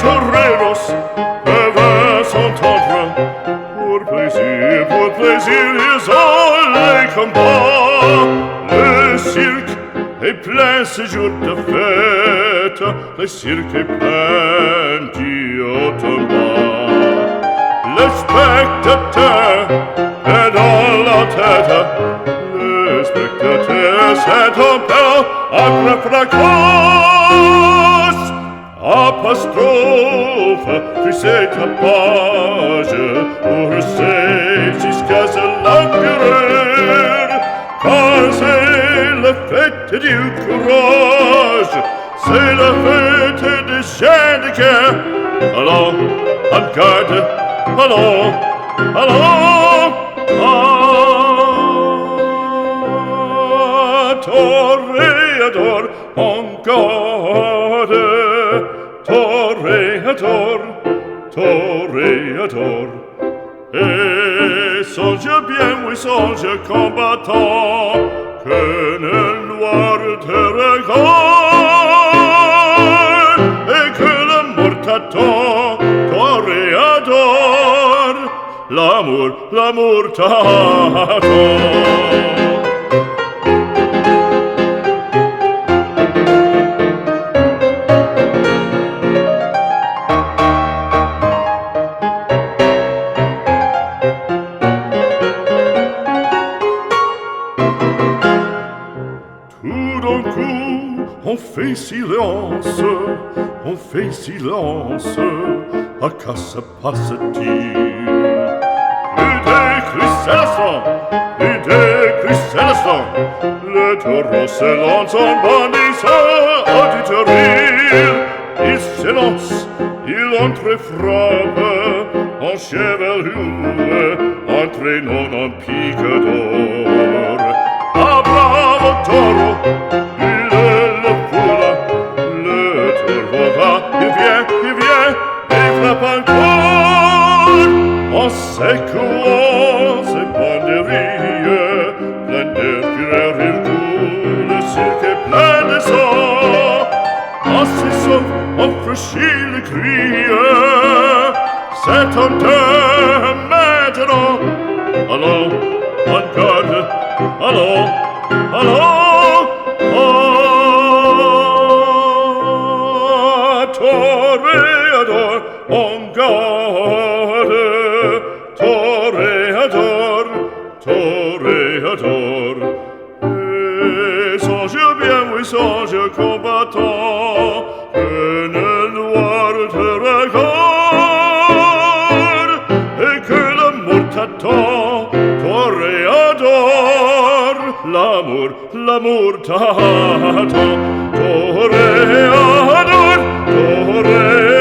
torreros et vas entendre pour plaisir, pour plaisir ils ont les combats le cirque est plein ce jour de fête le cirque est plein d'iotomas le spectateur est dans la tête le spectateur c'est un peu Après fracas Apostrophe, tu sais ta page, pour c'est jusqu'à ce l'empereur, car c'est la fête du courage, c'est la fête des chiens de guerre. Allons, en garde, allons, créateur. Et songe bien, oui, songe combattant, que le noir te regarde, et que la mort t'attend, toréador, l'amour, l'amour t'attend. fait silence, on fait silence, à quoi se passe-t-il Plus de crucélaçon, plus de crucélaçon, le taureau se lance en bandissant à du terrible. Il s'élance, il entrefrappe en chevelure, entraînant en pique d'or. Ah bravo taureau secuose panerie, plender firer Hercules, circe plene so, assisov of fragile crie, set on te imagino, allo, on guard, allo, corps Et songe bien, oui, songe combattant Que le noir te regarde Et que l'amour t'attend Toréador L'amour, l'amour t'attend Toréador, Toréador